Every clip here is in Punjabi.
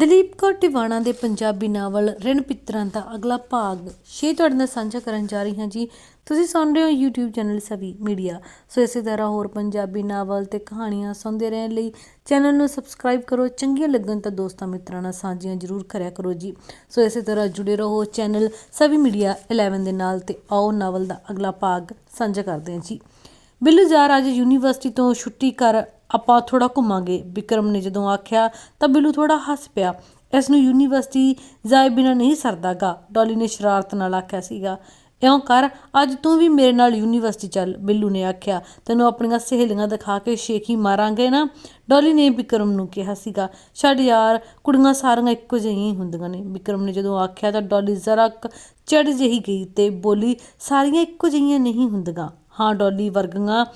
ਦਲੀਪ ਕੌਰ ਟਿਵਾਣਾ ਦੇ ਪੰਜਾਬੀ ਨਾਵਲ ਰਿਣ ਪਿੱਤਰਾਂ ਦਾ ਅਗਲਾ ਭਾਗ। ਛੇ ਤੁਹਾਡੇ ਨਾਲ ਸਾਂਝਾ ਕਰਨ ਜਾ ਰਹੀ ਹਾਂ ਜੀ। ਤੁਸੀਂ ਸੁਣ ਰਹੇ ਹੋ YouTube channel Savi media. So ਇਸੇ ਤਰ੍ਹਾਂ ਹੋਰ ਪੰਜਾਬੀ ਨਾਵਲ ਤੇ ਕਹਾਣੀਆਂ ਸੁਣਦੇ ਰਹਿਣ ਲਈ ਚੈਨਲ ਨੂੰ ਸਬਸਕ੍ਰਾਈਬ ਕਰੋ। ਚੰਗੀਆਂ ਲੱਗਣ ਤਾਂ ਦੋਸਤਾਂ ਮਿੱਤਰਾਂ ਨਾਲ ਸਾਂਝੀਆਂ ਜ਼ਰੂਰ ਕਰਿਆ ਕਰੋ ਜੀ। ਸੋ ਇਸੇ ਤਰ੍ਹਾਂ ਜੁੜੇ ਰਹੋ ਚੈਨਲ ਸਵੀ ਮੀਡੀਆ 11 ਦੇ ਨਾਲ ਤੇ ਆਓ ਨਾਵਲ ਦਾ ਅਗਲਾ ਭਾਗ ਸਾਂਝਾ ਕਰਦੇ ਹਾਂ ਜੀ। ਬਿੱਲੂ ਜ਼ਾਰ ਅੱਜ ਯੂਨੀਵਰਸਿਟੀ ਤੋਂ ਛੁੱਟੀ ਕਰ ਆਪਾਂ ਥੋੜਾ ਘੁੰਮਾਂਗੇ। ਵਿਕਰਮ ਨੇ ਜਦੋਂ ਆਖਿਆ, ਤਾਂ ਬਿੱਲੂ ਥੋੜਾ ਹੱਸ ਪਿਆ। ਇਸ ਨੂੰ ਯੂਨੀਵਰਸਿਟੀ ਜਾਏ ਬਿਨਾ ਨਹੀਂ ਸਰਦਾਗਾ, ਡੋਲੀ ਨੇ ਸ਼ਰਾਰਤ ਨਾਲ ਆਖਿਆ ਸੀਗਾ। ਇਉਂ ਕਰ, ਅੱਜ ਤੂੰ ਵੀ ਮੇਰੇ ਨਾਲ ਯੂਨੀਵਰਸਿਟੀ ਚੱਲ, ਬਿੱਲੂ ਨੇ ਆਖਿਆ। ਤੈਨੂੰ ਆਪਣੀਆਂ ਸਹੇਲੀਆਂ ਦਿਖਾ ਕੇ ਸ਼ੇਖੀ ਮਾਰਾਂਗੇ ਨਾ? ਡੋਲੀ ਨੇ ਵਿਕਰਮ ਨੂੰ ਕਿਹਾ ਸੀਗਾ। ਛੱਡ ਯਾਰ, ਕੁੜੀਆਂ ਸਾਰੀਆਂ ਇੱਕੋ ਜਿਹੀਆਂ ਹੀ ਹੁੰਦੀਆਂ ਨੇ। ਵਿਕਰਮ ਨੇ ਜਦੋਂ ਆਖਿਆ, ਤਾਂ ਡੋਲੀ ਜ਼ਰਾ ਚੜ ਜਿਹੀ ਗਈ ਤੇ ਬੋਲੀ, ਸਾਰੀਆਂ ਇੱਕੋ ਜਿਹੀਆਂ ਨਹੀਂ ਹੁੰਦੀਆਂ। ਹਾਂ, ਡੋਲੀ ਵਰਗੀਆਂ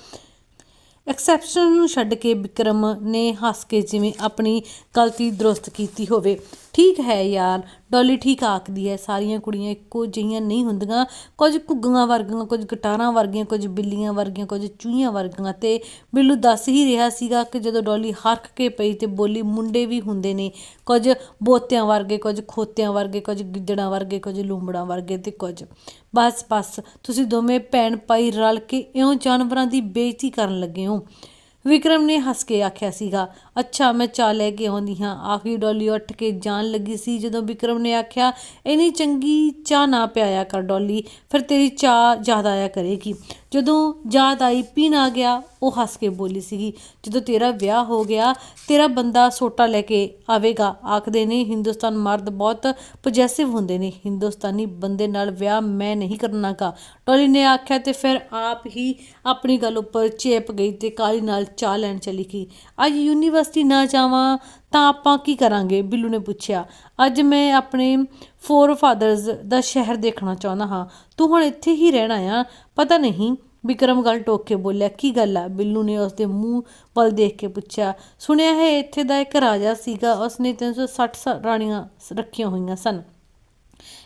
ਐਕਸੈਪਸ਼ਨ ਨੂੰ ਛੱਡ ਕੇ ਵਿਕਰਮ ਨੇ ਹੱਸ ਕੇ ਜਿਵੇਂ ਆਪਣੀ ਗਲਤੀ ਦਰੁਸਤ ਕੀਤੀ ਹੋਵੇ। ਠੀਕ ਹੈ ਯਾਰ, ਡੋਲੀ ਠੀਕ ਆਖਦੀ ਹੈ, ਸਾਰੀਆਂ ਕੁੜੀਆਂ ਇੱਕੋ ਜਿਹੀਆਂ ਨਹੀਂ ਹੁੰਦੀਆਂ। ਕੁਝ ਘੁੱਗੀਆਂ ਵਰਗੀਆਂ, ਕੁਝ ਗਟਾਰਾਂ ਵਰਗੀਆਂ, ਕੁਝ ਬਿੱਲੀਆਂ ਵਰਗੀਆਂ, ਕੁਝ ਚੂਹੀਆਂ ਵਰਗੀਆਂ। ਤੇ ਬਿੱਲੂ ਦੱਸ ਹੀ ਰਿਹਾ ਸੀਗਾ ਕਿ ਜਦੋਂ ਡੋਲੀ ਹਰਖ ਕੇ ਪਈ ਤੇ ਬੋਲੀ ਮੁੰਡੇ ਵੀ ਹੁੰਦੇ ਨੇ। ਕੁਝ ਬੋਤਿਆਂ ਵਰਗੇ, ਕੁਝ ਖੋਤਿਆਂ ਵਰਗੇ, ਕੁਝ ਗਿੱਦੜਾਂ ਵਰਗੇ, ਕੁਝ ਲੂੰਬੜਾਂ ਵਰਗੇ ਤੇ ਕੁਝ। ਬਸ ਬਸ, ਤੁਸੀਂ ਦੋਵੇਂ ਭੈਣ ਭਾਈ ਰਲ ਕੇ ਇਉਂ ਜਾਨਵਰਾਂ ਦੀ ਬੇਇੱਜ਼ਤੀ ਕਰਨ ਲੱਗੇ ਹੋ। ਵਿਕਰਮ ਨੇ ਹੱਸ ਕੇ ਆਖਿਆ ਸੀਗਾ, ਅੱਛਾ, ਮੈਂ ਚਾਹ ਲੈ ਕੇ ਆਉਂਦੀ ਹਾਂ। ਆਖਰੀ ਡੋਲੀ ਉੱਠ ਕੇ ਜਾਣ ਲੱਗੀ ਸੀ ਜਦੋਂ ਵਿਕਰਮ ਨੇ ਆਖਿਆ, ਇੰਨੀ ਚੰਗੀ ਚਾਹ ਨਾ ਪਿਆਇਆ ਕਰ ਡੋਲੀ, ਫਿਰ ਤੇਰੀ ਚਾਹ ਜ਼ਿਆਦਾ ਆਇਆ ਕਰੇਗੀ। ਜਦੋਂ ਯਾਦ ਆਈ, ਪੀਣ ਆ ਗਿਆ, ਉਹ ਹੱਸ ਕੇ ਬੋਲੀ ਸੀਗੀ, ਜਦੋਂ ਤੇਰਾ ਵਿਆਹ ਹੋ ਗਿਆ, ਤੇਰਾ ਬੰਦਾ ਸੋਟਾ ਲੈ ਕੇ ਆਵੇਗਾ। ਆਖਦੇ ਨੇ, ਹਿੰਦੁਸਤਾਨ ਮਰਦ ਬਹੁਤ ਪੋਜੈਸਿਵ ਹੁੰਦੇ ਨੇ। ਹਿੰਦੁਸਤਾਨੀ ਬੰਦੇ ਨਾਲ ਵਿਆਹ ਮੈਂ ਨਹੀਂ ਕਰਨਾਗਾ। ਟੋਲੀ ਨੇ ਆਖਿਆ ਤੇ ਫਿਰ ਆਪ ਹੀ ਆਪਣੀ ਗੱਲ ਉੱਪਰ ਚੇਪ ਗਈ ਤੇ ਕਾਲੀ ਨਾਲ ਚਾਹ ਲੈਣ ਚਲੀ ਗਈ। ਅੱਜ ਯੂਨੀਵਰਸਿਟੀ ਨਾ ਜਾਵਾਂ ਤਾਂ ਆਪਾਂ ਕੀ ਕਰਾਂਗੇ? ਬਿੱਲੂ ਨੇ ਪੁੱਛਿਆ। ਅੱਜ ਮੈਂ ਆਪਣੇ ਫੋਰ ਫਾਦਰਸ ਦਾ ਸ਼ਹਿਰ ਦੇਖਣਾ ਚਾਹੁੰਦਾ ਹਾਂ। ਤੂੰ ਹੁਣ ਇੱਥੇ ਹੀ ਰਹਿਣਾ ਆ, ਪਤਾ ਨਹੀਂ ਵਿਕਰਮ ਗੱਲ ਟੋਕ ਕੇ ਬੋਲਿਆ, ਕੀ ਗੱਲ ਆ? ਬਿੱਲੂ ਨੇ ਉਸਦੇ ਮੂੰਹ ਵੱਲ ਦੇਖ ਕੇ ਪੁੱਛਿਆ, ਸੁਣਿਆ ਹੈ ਇੱਥੇ ਦਾ ਇੱਕ ਰਾਜਾ ਸੀਗਾ, ਉਸਨੇ 360 ਸ- ਰਾਣੀਆਂ ਰੱਖੀਆਂ ਹੋਈਆਂ ਸਨ।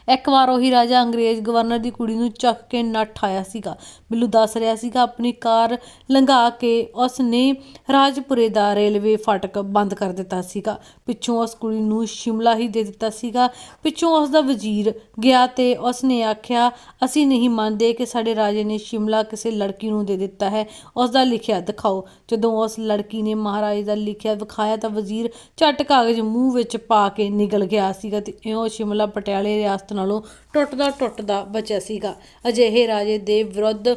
ਇੱਕ ਵਾਰ ਉਹੀ ਰਾਜਾ ਅੰਗਰੇਜ਼ ਗਵਰਨਰ ਦੀ ਕੁੜੀ ਨੂੰ ਚੱਕ ਕੇ ਨੱਠ ਆਇਆ ਸੀਗਾ। ਬਿੱਲੂ ਦੱਸ ਰਿਹਾ ਸੀਗਾ, ਆਪਣੀ ਕਾਰ ਲੰਘਾ ਕੇ ਉਸ ਨੇ ਰਾਜਪੁਰੇ ਦਾ ਰੇਲਵੇ ਫਾਟਕ ਬੰਦ ਕਰ ਦਿੱਤਾ ਸੀਗਾ। ਪਿੱਛੋਂ ਉਸ ਕੁੜੀ ਨੂੰ ਸ਼ਿਮਲਾ ਹੀ ਦੇ ਦਿੱਤਾ ਸੀਗਾ। ਪਿੱਛੋਂ ਉਸ ਦਾ ਵਜ਼ੀਰ ਗਿਆ ਤੇ ਉਸ ਨੇ ਆਖਿਆ, ਅਸੀਂ ਨਹੀਂ ਮੰਨਦੇ ਕਿ ਸਾਡੇ ਰਾਜੇ ਨੇ ਸ਼ਿਮਲਾ ਕਿਸੇ ਲੜਕੀ ਨੂੰ ਦੇ ਦਿੱਤਾ ਹੈ। ਉਸ ਦਾ ਲਿਖਿਆ, ਦਿਖਾਓ। ਜਦੋਂ ਉਸ ਲੜਕੀ ਨੇ ਮਹਾਰਾਜ ਦਾ ਲਿਖਿਆ, ਵਿਖਾਇਆ ਤਾਂ ਵਜ਼ੀਰ ਝੱਟ ਕਾਗਜ਼ ਮੂੰਹ ਵਿੱਚ ਪਾ ਕੇ ਨਿਕਲ ਗਿਆ ਸੀਗਾ ਤੇ ਇਉਂ ਸ਼ਿਮਲਾ ਪਟਿਆਲੇ ਰਿਆਸਤ ਨਾਲੋਂ ਟੁੱਟਦਾ ਟੁੱਟਦਾ ਬਚਿਆ ਸੀਗਾ। ਅਜਿਹੇ ਰਾਜੇ ਦੇ ਵਿਰੁੱਧ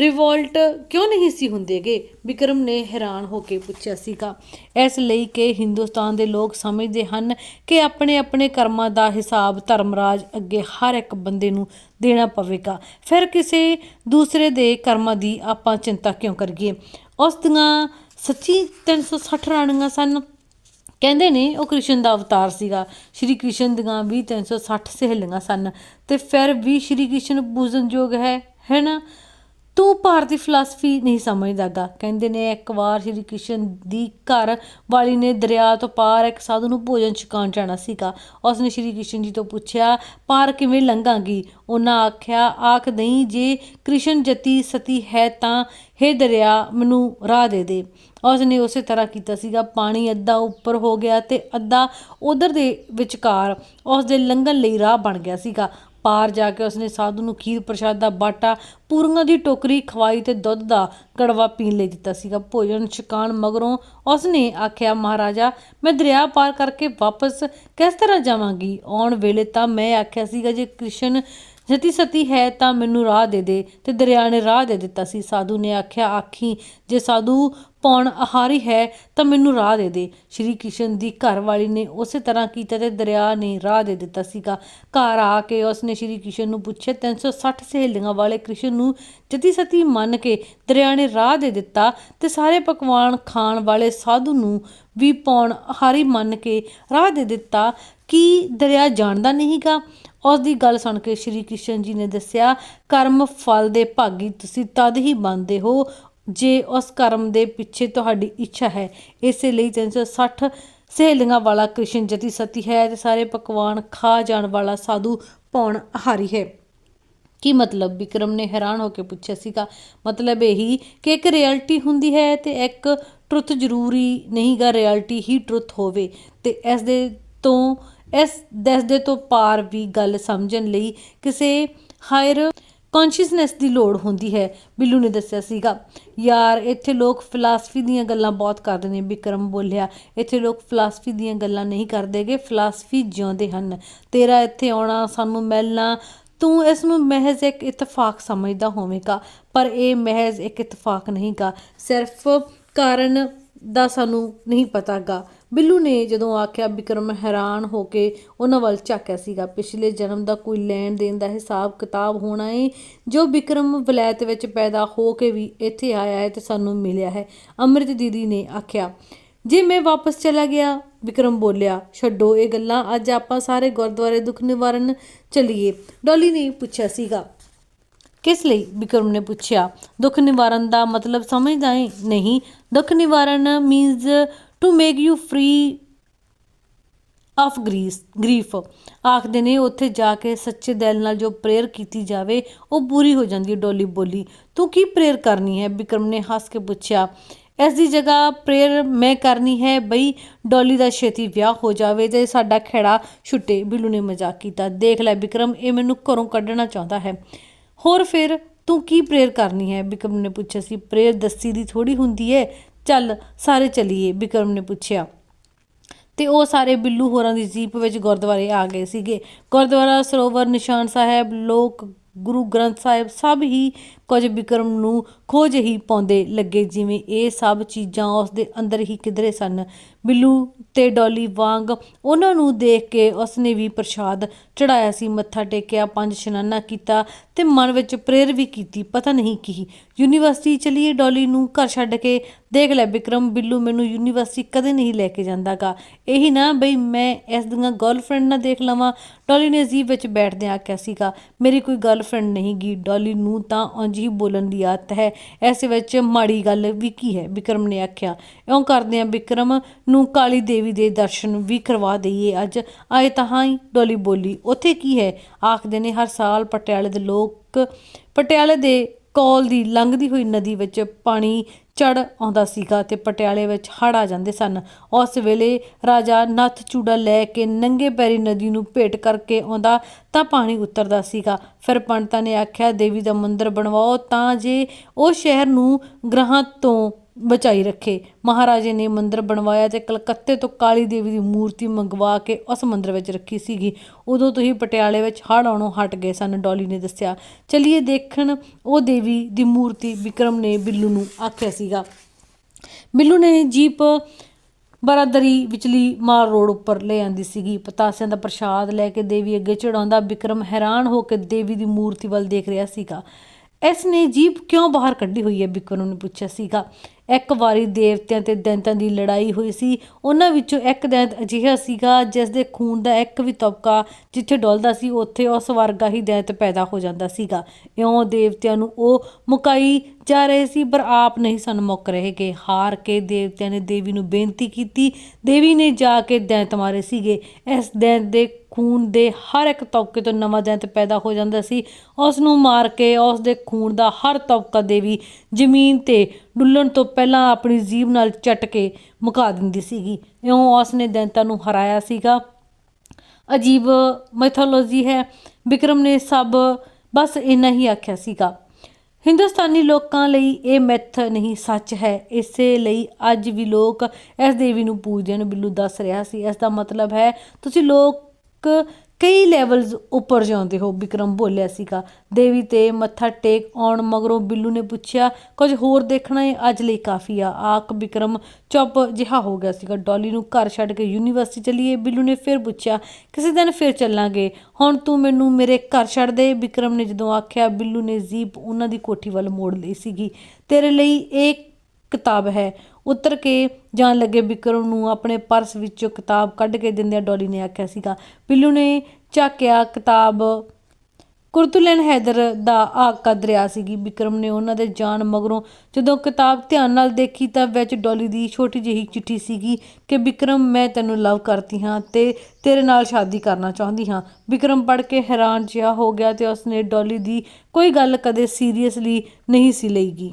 ਰਿਵੋਲਟ ਕਿਉਂ ਨਹੀਂ ਸੀ ਹੁੰਦੇਗੇ? ਵਿਕਰਮ ਨੇ ਹੈਰਾਨ ਹੋ ਕੇ ਪੁੱਛਿਆ ਸੀਗਾ। ਇਸ ਲਈ ਕਿ ਹਿੰਦੁਸਤਾਨ ਦੇ ਲੋਕ ਸਮਝਦੇ ਹਨ ਕਿ ਆਪਣੇ ਆਪਣੇ ਕਰਮਾਂ ਦਾ ਹਿਸਾਬ ਧਰਮਰਾਜ ਅੱਗੇ ਹਰ ਇੱਕ ਬੰਦੇ ਨੂੰ ਦੇਣਾ ਪਵੇਗਾ। ਫਿਰ ਕਿਸੇ ਦੂਸਰੇ ਦੇ ਕਰਮਾਂ ਦੀ ਆਪਾਂ ਚਿੰਤਾ ਕਿਉਂ ਕਰੀਏ? ਉਸ ਦੀਆਂ ਸੱਚੀ 360 ਰਾਣੀਆਂ ਸਨ। ਕਹਿੰਦੇ ਨੇ, ਉਹ ਕ੍ਰਿਸ਼ਨ ਦਾ ਅਵਤਾਰ ਸੀਗਾ। ਸ਼੍ਰੀ ਕ੍ਰਿਸ਼ਨ ਦੀਆਂ ਵੀ 360 ਸਹੇਲੀਆਂ ਸਨ ਤੇ ਫਿਰ ਵੀ ਸ਼੍ਰੀ ਕ੍ਰਿਸ਼ਨ ਪੂਜਨਯੋਗ ਹੈ ਹੈ ਨਾ? ਤੂੰ ਭਾਰਤੀ ਫਿਲਾਸਫੀ ਨਹੀਂ ਸਮਝਦਾਗਾ ਕਹਿੰਦੇ ਨੇ ਇੱਕ ਵਾਰ ਸ਼੍ਰੀ ਕ੍ਰਿਸ਼ਨ ਦੀ ਘਰ ਵਾਲੀ ਨੇ ਦਰਿਆ ਤੋਂ ਪਾਰ ਇੱਕ ਸਾਧੂ ਨੂੰ ਭੋਜਨ ਛਕਾਉਣ ਜਾਣਾ ਸੀਗਾ। ਉਸਨੇ ਸ਼੍ਰੀ ਕ੍ਰਿਸ਼ਨ ਜੀ ਤੋਂ ਪੁੱਛਿਆ, ਪਾਰ ਕਿਵੇਂ ਲੰਘਾਂਗੀ? ਉਹਨਾਂ ਆਖਿਆ, ਆਖ ਨਹੀਂ, ਜੇ ਕ੍ਰਿਸ਼ਨ ਜਤੀ ਸਤੀ ਹੈ ਤਾਂ ਹੇ ਦਰਿਆ, ਮੈਨੂੰ ਰਾਹ ਦੇ ਦੇ। ਉਸਨੇ ਉਸੇ ਤਰ੍ਹਾਂ ਕੀਤਾ ਸੀਗਾ। ਪਾਣੀ ਅੱਧਾ ਉੱਪਰ ਹੋ ਗਿਆ ਤੇ ਅੱਧਾ ਉਧਰ ਦੇ ਵਿਚਕਾਰ ਉਸ ਦੇ ਲੰਘਣ ਲਈ ਰਾਹ ਬਣ ਗਿਆ ਸੀਗਾ। ਪਾਰ ਜਾ ਕੇ ਉਸਨੇ ਸਾਧੂ ਨੂੰ ਖੀਰ ਪ੍ਰਸ਼ਾਦ ਦਾ ਬਾਟਾ ਪੂਰੀਆਂ ਦੀ ਟੋਕਰੀ, ਖਵਾਈ ਤੇ ਦੁੱਧ ਦਾ ਕੜਵਾ ਪੀਣ ਲਈ ਦਿੱਤਾ ਸੀਗਾ। ਭੋਜਨ ਛਕਾਣ ਮਗਰੋਂ ਉਸਨੇ ਆਖਿਆ, ਮਹਾਰਾਜਾ, ਮੈਂ ਦਰਿਆ ਪਾਰ ਕਰਕੇ ਵਾਪਸ ਕਿਸ ਤਰ੍ਹਾਂ ਜਾਵਾਂਗੀ? ਆਉਣ ਵੇਲੇ ਤਾਂ ਮੈਂ ਆਖਿਆ ਸੀਗਾ, ਜੇ ਕ੍ਰਿਸ਼ਨ ਜਤੀ ਸਤੀ ਹੈ ਤਾਂ ਮੈਨੂੰ ਰਾਹ ਦੇ ਦੇ ਤੇ ਦਰਿਆ ਨੇ ਰਾਹ ਦੇ ਦਿੱਤਾ ਸੀ। ਸਾਧੂ ਨੇ ਆਖਿਆ, ਆਖੀ, ਜੇ ਸਾਧੂ ਪੌਣ ਆਹਾਰੀ ਹੈ ਤਾਂ ਮੈਨੂੰ ਰਾਹ ਦੇ ਦੇ। ਸ਼੍ਰੀ ਕ੍ਰਿਸ਼ਨ ਦੀ ਘਰ ਵਾਲੀ ਨੇ ਉਸੇ ਤਰ੍ਹਾਂ ਕੀਤਾ ਤੇ ਦਰਿਆ ਨੇ ਰਾਹ ਦੇ ਦਿੱਤਾ ਸੀਗਾ। ਘਰ ਆ ਕੇ ਉਸਨੇ ਸ਼੍ਰੀ ਕ੍ਰਿਸ਼ਨ ਨੂੰ ਪੁੱਛਿਆ 360 ਸਹੇਲੀਆਂ ਵਾਲੇ ਕ੍ਰਿਸ਼ਨ ਨੂੰ ਜਤੀ ਸਤੀ ਮੰਨ ਕੇ ਦਰਿਆ ਨੇ ਰਾਹ ਦੇ ਦਿੱਤਾ ਤੇ ਸਾਰੇ ਪਕਵਾਨ ਖਾਣ ਵਾਲੇ ਸਾਧੂ ਨੂੰ ਵੀ ਪੌਣ ਆਹਾਰੀ ਮੰਨ ਕੇ ਰਾਹ ਦੇ ਦਿੱਤਾ, ਕਿ ਦਰਿਆ ਜਾਣਦਾ ਨਹੀਂਗਾ? ਉਸ ਦੀ ਗੱਲ ਸੁਣ ਕੇ ਸ਼੍ਰੀ ਕ੍ਰਿਸ਼ਨ ਜੀ ਨੇ ਦੱਸਿਆ, ਕਰਮ ਫਲ ਦੇ ਭਾਗੀ ਤੁਸੀਂ ਤਦ ਹੀ ਬਣਦੇ ਹੋ ਜੇ ਉਸ ਕਰਮ ਦੇ ਪਿੱਛੇ ਤੁਹਾਡੀ ਇੱਛਾ ਹੈ। ਇਸੇ ਲਈ 360 ਸਹੇਲੀਆਂ ਵਾਲਾ ਕ੍ਰਿਸ਼ਨ ਜਤੀ ਸਤੀ ਹੈ ਤੇ ਸਾਰੇ ਪਕਵਾਨ ਖਾ ਜਾਣ ਵਾਲਾ ਸਾਧੂ ਪੌਣ ਆਹਾਰੀ ਹੈ। ਕੀ ਮਤਲਬ? ਵਿਕਰਮ ਨੇ ਹੈਰਾਨ ਹੋ ਕੇ ਪੁੱਛਿਆ ਸੀਗਾ। ਮਤਲਬ ਇਹੀ ਕਿ ਇੱਕ ਰਿਐਲਿਟੀ ਹੁੰਦੀ ਹੈ ਤੇ ਇੱਕ ਟਰੁੱਥ ਜ਼ਰੂਰੀ ਨਹੀਂਗਾ ਰਿਐਲਿਟੀ ਹੀ ਟਰੁੱਥ ਹੋਵੇ ਤੇ ਇਸ ਦੇ ਤੋਂ ਇਸ ਦਸਦੇ ਤੋਂ ਪਾਰ ਵੀ ਗੱਲ ਸਮਝਣ ਲਈ ਕਿਸੇ ਹਾਇਰ ਕੌਨਸ਼ੀਅਸਨੈਸ ਦੀ ਲੋੜ ਹੁੰਦੀ ਹੈ, ਬਿੱਲੂ ਨੇ ਦੱਸਿਆ ਸੀਗਾ। ਯਾਰ, ਇੱਥੇ ਲੋਕ ਫਿਲਾਸਫੀ ਦੀਆਂ ਗੱਲਾਂ ਬਹੁਤ ਕਰਦੇ ਨੇ ਵਿਕਰਮ ਬੋਲਿਆ। ਇੱਥੇ ਲੋਕ ਫਿਲਾਸਫੀ ਦੀਆਂ ਗੱਲਾਂ ਨਹੀਂ ਕਰਦੇਗੇ ਫਿਲਾਸਫੀ ਜਿਉਂਦੇ ਹਨ। ਤੇਰਾ ਇੱਥੇ ਆਉਣਾ, ਸਾਨੂੰ ਮਿਲਣਾ, ਤੂੰ ਇਸ ਨੂੰ ਮਹਿਜ਼ ਇੱਕ ਇਤਫਾਕ ਸਮਝਦਾ ਹੋਵੇਂਗਾ, ਪਰ ਇਹ ਮਹਿਜ਼ ਇੱਕ ਇਤਫਾਕ ਨਹੀਂਗਾ। ਸਿਰਫ ਕਾਰਨ ਦਾ ਸਾਨੂੰ ਨਹੀਂ ਪਤਾਗਾ। ਬਿੱਲੂ ਨੇ ਜਦੋਂ ਆਖਿਆ ਵਿਕਰਮ ਹੈਰਾਨ ਹੋ ਕੇ ਉਹਨਾਂ ਵੱਲ ਝਾਕਿਆ ਸੀਗਾ। ਪਿਛਲੇ ਜਨਮ ਦਾ ਕੋਈ ਲੈਣ ਦੇਣ ਦਾ ਹਿਸਾਬ ਕਿਤਾਬ ਹੋਣਾ ਏ, ਜੋ ਵਿਕਰਮ ਵਲੈਤ ਵਿੱਚ ਪੈਦਾ ਹੋ ਕੇ ਵੀ ਇੱਥੇ ਆਇਆ ਹੈ ਤੇ ਸਾਨੂੰ ਮਿਲਿਆ ਹੈ। ਅੰਮ੍ਰਿਤ ਦੀਦੀ ਨੇ ਆਖਿਆ, ਜੇ ਮੈਂ ਵਾਪਸ ਚਲਾ ਗਿਆ ਵਿਕਰਮ ਬੋਲਿਆ, ਛੱਡੋ ਇਹ ਗੱਲਾਂ, ਅੱਜ ਆਪਾਂ ਸਾਰੇ ਗੁਰਦੁਆਰੇ ਦੁੱਖ ਨਿਵਾਰਨ ਚਲੀਏ। ਡੋਲੀ ਨੇ ਪੁੱਛਿਆ ਸੀਗਾ, ਕਿਸ ਲਈ? ਵਿਕਰਮ ਨੇ ਪੁੱਛਿਆ, ਦੁੱਖ ਨਿਵਾਰਨ ਦਾ ਮਤਲਬ ਸਮਝਦਾ ਹੈ ਨਹੀਂ, ਦੁੱਖ ਨਿਵਾਰਨ means to make you free of grease grief ਆਖਦੇ ਨੇ, ਉੱਥੇ ਜਾ ਕੇ ਸੱਚੇ ਦਿਲ ਨਾਲ ਜੋ ਪ੍ਰੇਅਰ ਕੀਤੀ ਜਾਵੇ, ਉਹ ਪੂਰੀ ਹੋ ਜਾਂਦੀ ਹੈ, ਡੋਲੀ ਬੋਲੀ। ਤੂੰ ਕੀ ਪ੍ਰੇਅਰ ਕਰਨੀ ਹੈ? ਵਿਕਰਮ ਨੇ ਹੱਸ ਕੇ ਪੁੱਛਿਆ। ਇਸ ਦੀ ਜਗ੍ਹਾ ਪ੍ਰੇਅਰ ਮੈਂ ਕਰਨੀ ਹੈ ਬਈ, ਡੋਲੀ ਦਾ ਛੇਤੀ ਵਿਆਹ ਹੋ ਜਾਵੇ ਤੇ ਸਾਡਾ ਖੇੜਾ ਛੁੱਟੇ। ਬਿੱਲੂ ਨੇ ਮਜ਼ਾਕ ਕੀਤਾ। ਦੇਖ ਲੈ ਵਿਕਰਮ, ਇਹ ਮੈਨੂੰ ਘਰੋਂ ਕੱਢਣਾ ਚਾਹੁੰਦਾ ਹੈ। ਹੋਰ ਫਿਰ ਤੂੰ ਕੀ ਪ੍ਰੇਅਰ ਕਰਨੀ ਹੈ? ਵਿਕਰਮ ਨੇ ਪੁੱਛਿਆ ਸੀ। ਪ੍ਰੇਅਰ ਦੱਸੀ ਦੀ ਥੋੜੀ ਹੁੰਦੀ ਹੈ ਚੱਲ ਸਾਰੇ ਚਲੀਏ, ਬਿਕਰਮ ਨੇ ਪੁੱਛਿਆ। ਤੇ ਉਹ ਸਾਰੇ ਬਿੱਲੂ ਹੋਰਾਂ ਦੀ ਜੀਪ ਵਿੱਚ ਗੁਰਦੁਆਰੇ ਆ ਗਏ ਸੀਗੇ। ਗੁਰਦੁਆਰਾ ਸਰੋਵਰ, ਨਿਸ਼ਾਨ ਸਾਹਿਬ, ਲੋਕ, ਗੁਰੂ ਗ੍ਰੰਥ ਸਾਹਿਬ ਸਭ ਹੀ ਕੁਝ ਵਿਕਰਮ ਨੂੰ ਖੋਜ ਹੀ ਪਾਉਂਦੇ ਲੱਗੇ, ਜਿਵੇਂ ਇਹ ਸਭ ਚੀਜ਼ਾਂ ਉਸ ਦੇ ਅੰਦਰ ਹੀ ਕਿਧਰੇ ਸਨ। ਬਿੱਲੂ ਤੇ ਡੋਲੀ ਵਾਂਗ ਉਹਨਾਂ ਨੂੰ ਦੇਖ ਕੇ ਉਸ ਨੇ ਵੀ ਪ੍ਰਸ਼ਾਦ ਚੜਾਇਆ ਸੀ, ਮੱਥਾ ਟੇਕਿਆ, ਪੰਜ ਇਸ਼ਨਾਨਾ ਕੀਤਾ ਤੇ ਮਨ ਵਿੱਚ ਪ੍ਰੇਰ ਵੀ ਕੀਤੀ, ਪਤਾ ਨਹੀਂ ਕੀ। ਯੂਨੀਵਰਸਿਟੀ ਚਲੀਏ, ਡੋਲੀ ਨੂੰ ਘਰ ਛੱਡ ਕੇ ਦੇਖ ਲੈ ਵਿਕਰਮ, ਬਿੱਲੂ ਮੈਨੂੰ ਯੂਨੀਵਰਸਿਟੀ ਕਦੇ ਨਹੀਂ ਲੈ ਕੇ ਜਾਂਦਾਗਾ। ਇਹੀ ਨਾ ਬਈ ਮੈਂ ਇਸ ਦੀਆਂ ਗਰਲਫ੍ਰੈਂਡ ਨਾ ਦੇਖ ਲਵਾਂ। ਡੋਲੀ ਨੇ ਅਜੀਬ ਵਿੱਚ ਬੈਠਦਿਆਂ ਆਖਿਆ ਸੀਗਾ, ਮੇਰੀ ਕੋਈ ਗਰਲਫ੍ਰੈਂਡ ਨਹੀਂ ਗੀ, ਡੋਲੀ ਨੂੰ ਤਾਂ ਉਂਝ ਹੀ ਬੋਲਣ ਦੀ ਆਦਤ ਹੈ। ਐਸੇ ਵਿੱਚ ਮਾੜੀ ਗੱਲ ਵੀ ਕੀ ਹੈ? ਵਿਕਰਮ ਨੇ ਆਖਿਆ, ਇਉਂ ਕਰਦੇ ਆ ਵਿਕਰਮ ਨੂੰ ਕਾਲੀ ਦੇਵੀ ਦੇ ਦਰਸ਼ਨ ਵੀ ਕਰਵਾ ਦਈਏ ਅੱਜ। ਆਏ ਤਾਂ ਹੀ ਡੋਲੀ ਬੋਲੀ, ਉੱਥੇ ਕੀ ਹੈ? ਆਖਦੇ ਨੇ ਹਰ ਸਾਲ ਪਟਿਆਲੇ ਦੇ ਲੋਕ, ਪਟਿਆਲੇ ਦੇ ਕੋਲ ਦੀ ਲੰਘਦੀ ਹੋਈ ਨਦੀ ਵਿੱਚ ਪਾਣੀ ਚੜ ਆਉਂਦਾ ਸੀਗਾ ਤੇ ਪਟਿਆਲੇ ਵਿੱਚ ਹੜ ਆ ਜਾਂਦੇ ਸਨ। ਉਸ ਵੇਲੇ ਰਾਜਾ ਨੱਥ ਚੂੜਾ ਲੈ ਕੇ ਨੰਗੇ ਪੈਰੀ ਨਦੀ ਨੂੰ ਭੇਟ ਕਰਕੇ ਆਉਂਦਾ ਤਾਂ ਪਾਣੀ ਉਤਰਦਾ ਸੀਗਾ। ਫਿਰ ਪੰਡਤਾਂ ਨੇ ਆਖਿਆ, ਦੇਵੀ ਦਾ ਮੰਦਿਰ ਬਣਵਾਓ ਤਾਂ ਜੇ ਉਹ ਸ਼ਹਿਰ ਨੂੰ ਗ੍ਰਹਾਂ ਤੋਂ ਬਚਾਈ ਰੱਖੇ। ਮਹਾਰਾਜੇ ਨੇ ਮੰਦਿਰ ਬਣਵਾਇਆ ਤੇ ਕਲਕੱਤੇ ਤੋਂ ਕਾਲੀ ਦੇਵੀ ਦੀ ਮੂਰਤੀ ਮੰਗਵਾ ਕੇ ਉਸ ਮੰਦਿਰ ਵਿੱਚ ਰੱਖੀ ਸੀਗੀ। ਉਦੋਂ ਤੋਂ ਹੀ ਪਟਿਆਲੇ ਵਿੱਚ ਹੜ੍ਹ ਆਉਣੋਂ ਹਟ ਗਏ ਸਨ, ਡੋਲੀ ਨੇ ਦੱਸਿਆ। ਚਲਿਏ ਦੇਖਣ, ਉਹ ਦੇਵੀ ਦੀ ਮੂਰਤੀ ਵਿਕਰਮ ਨੇ ਬਿੱਲੂ ਨੂੰ ਆਖਿਆ ਸੀਗਾ। ਬਿੱਲੂ ਨੇ ਜੀਪ ਬਰਾਦਰੀ ਵਿਚਲੀ ਮਾਲ ਰੋਡ ਉੱਪਰ ਲੈ ਆਂਦੀ ਸੀਗੀ। ਪਤਾਸਿਆਂ ਦਾ ਪ੍ਰਸ਼ਾਦ ਲੈ ਕੇ ਦੇਵੀ ਅੱਗੇ ਚੜਾਉਂਦਾ ਵਿਕਰਮ ਹੈਰਾਨ ਹੋ ਕੇ ਦੇਵੀ ਦੀ ਮੂਰਤੀ ਵੱਲ ਦੇਖ ਰਿਹਾ ਸੀਗਾ। ਇਸ ਨੇ ਜੀਪ ਕਿਉਂ ਬਾਹਰ ਕੱਢੀ ਹੋਈ ਹੈ? ਬਿਕਰਮ ਨੇ ਪੁੱਛਿਆ ਸੀਗਾ। ਇੱਕ ਵਾਰੀ ਦੇਵਤਿਆਂ ਤੇ ਦੈਂਤਾਂ ਦੀ ਲੜਾਈ ਹੋਈ ਸੀ। ਉਹਨਾਂ ਵਿੱਚੋਂ ਇੱਕ ਦੈਂਤ ਅਜਿਹਾ ਸੀਗਾ ਜਿਸ ਦੇ ਖੂਨ ਦਾ ਇੱਕ ਵੀ ਤਬਕਾ ਜਿੱਥੇ ਡੁੱਲਦਾ ਸੀ, ਉੱਥੇ ਉਸ ਵਰਗਾ ਹੀ ਦੈਂਤ ਪੈਦਾ ਹੋ ਜਾਂਦਾ ਸੀਗਾ। ਇਉਂ ਦੇਵਤਿਆਂ ਨੂੰ ਉਹ ਮੁਕਾਈ ਜਾ ਰਹੇ ਸੀ, ਪਰ ਆਪ ਨਹੀਂ ਸਨ ਮੁੱਕ ਰਹੇਗੇ ਹਾਰ ਕੇ ਦੇਵਤਿਆਂ ਨੇ ਦੇਵੀ ਨੂੰ ਬੇਨਤੀ ਕੀਤੀ। ਦੇਵੀ ਨੇ ਜਾ ਕੇ ਦੈਂਤ ਮਾਰੇ ਸੀਗੇ। ਇਸ ਦੈਂਤ ਦੇ ਖੂਨ ਦੇ ਹਰ ਇੱਕ ਤੌਕੇ ਤੋਂ ਨਵਾਂ ਦੈਂਤ ਪੈਦਾ ਹੋ ਜਾਂਦਾ ਸੀ। ਉਸ ਨੂੰ ਮਾਰ ਕੇ ਉਸ ਦੇ ਖੂਨ ਦਾ ਹਰ ਤਬਕਾ ਦੇਵੀ ਜ਼ਮੀਨ ਤੇ ਡੁੱਲਣ ਤੋਂ ਪਹਿਲਾਂ ਆਪਣੀ ਜੀਭ ਨਾਲ ਚਟ ਕੇ ਮੁਕਾ ਦਿੰਦੀ ਸੀਗੀ। ਇਉਂ ਉਸ ਨੇ ਦੈਂਤਾਂ ਨੂੰ ਹਰਾਇਆ ਸੀਗਾ। ਅਜੀਬ ਮੈਥੋਲੋਜੀ ਹੈ। ਵਿਕਰਮ ਨੇ ਸਭ ਬਸ ਇੰਨਾ ਹੀ ਆਖਿਆ ਸੀਗਾ। ਹਿੰਦੁਸਤਾਨੀ ਲੋਕਾਂ ਲਈ ਇਹ ਮਿੱਥ ਨਹੀਂ, ਸੱਚ ਹੈ। ਇਸੇ ਲਈ ਅੱਜ ਵੀ ਲੋਕ ਇਸ ਦੇਵੀ ਨੂੰ ਪੂਜਦੇ ਹਨ ਬਿੱਲੂ ਦੱਸ ਰਿਹਾ ਸੀ। ਇਸ ਦਾ ਮਤਲਬ ਹੈ, ਤੁਸੀਂ ਲੋਕ ਕਈ ਲੈਵਲਸ ਉੱਪਰ ਜਾਂਦੇ ਹੋ ਵਿਕਰਮ ਬੋਲਿਆ ਸੀਗਾ। ਦੇਵੀ ਤੇ ਮੱਥਾ ਟੇਕ ਆਉਣ ਮਗਰੋਂ ਬਿੱਲੂ ਨੇ ਪੁੱਛਿਆ, ਕੁਝ ਹੋਰ ਦੇਖਣਾ ਹੈ ਅੱਜ ਲਈ ਕਾਫੀ ਆ। ਆਕ ਵਿਕਰਮ ਚੁੱਪ ਜਿਹਾ ਹੋ ਗਿਆ ਸੀਗਾ। ਡੋਲੀ ਨੂੰ ਘਰ ਛੱਡ ਕੇ ਯੂਨੀਵਰਸਿਟੀ ਚਲੀਏ ਬਿੱਲੂ ਨੇ ਫਿਰ ਪੁੱਛਿਆ, ਕਿਸੇ ਦਿਨ ਫਿਰ ਚੱਲਾਂਗੇ? ਹੁਣ ਤੂੰ ਮੈਨੂੰ ਮੇਰੇ ਘਰ ਛੱਡ ਦੇ। ਵਿਕਰਮ ਨੇ ਜਦੋਂ ਆਖਿਆ, ਬਿੱਲੂ ਨੇ ਜੀਪ ਉਹਨਾਂ ਦੀ ਕੋਠੀ ਵੱਲ ਮੋੜ ਲਈ ਸੀਗੀ। ਤੇਰੇ ਲਈ ਇਹ ਕਿਤਾਬ ਹੈ। ਉਤਰ ਕੇ ਜਾਣ ਲੱਗੇ ਵਿਕਰਮ ਨੂੰ ਆਪਣੇ ਪਰਸ ਵਿੱਚੋਂ ਕਿਤਾਬ ਕੱਢ ਕੇ ਦਿੰਦਿਆਂ ਡੋਲੀ ਨੇ ਆਖਿਆ ਸੀਗਾ ਬਿੱਲੂ ਨੇ ਝਾਕਿਆ ਕਿਤਾਬ। ਕੁਰਤੁਲੈਨ ਹੈਦਰ ਦਾ ਆਕਾ ਦਰਿਆ ਸੀਗੀ। ਵਿਕਰਮ ਨੇ ਉਹਨਾਂ ਦੇ ਜਾਣ ਮਗਰੋਂ ਜਦੋਂ ਕਿਤਾਬ ਧਿਆਨ ਨਾਲ ਦੇਖੀ ਤਾਂ ਵਿੱਚ ਡੋਲੀ ਦੀ ਛੋਟੀ ਜਿਹੀ ਚਿੱਠੀ ਸੀਗੀ ਕਿ, ਵਿਕਰਮ, ਮੈਂ ਤੈਨੂੰ ਲਵ ਕਰਦੀ ਹਾਂ ਤੇ ਤੇਰੇ ਨਾਲ ਸ਼ਾਦੀ ਕਰਨਾ ਚਾਹੁੰਦੀ ਹਾਂ। ਵਿਕਰਮ ਪੜ੍ਹ ਕੇ ਹੈਰਾਨ ਜਿਹਾ ਹੋ ਗਿਆ ਤੇ ਉਸਨੇ ਡੋਲੀ ਦੀ ਕੋਈ ਗੱਲ ਕਦੇ ਸੀਰੀਅਸਲੀ ਨਹੀਂ ਸੀ ਲਈਗੀ।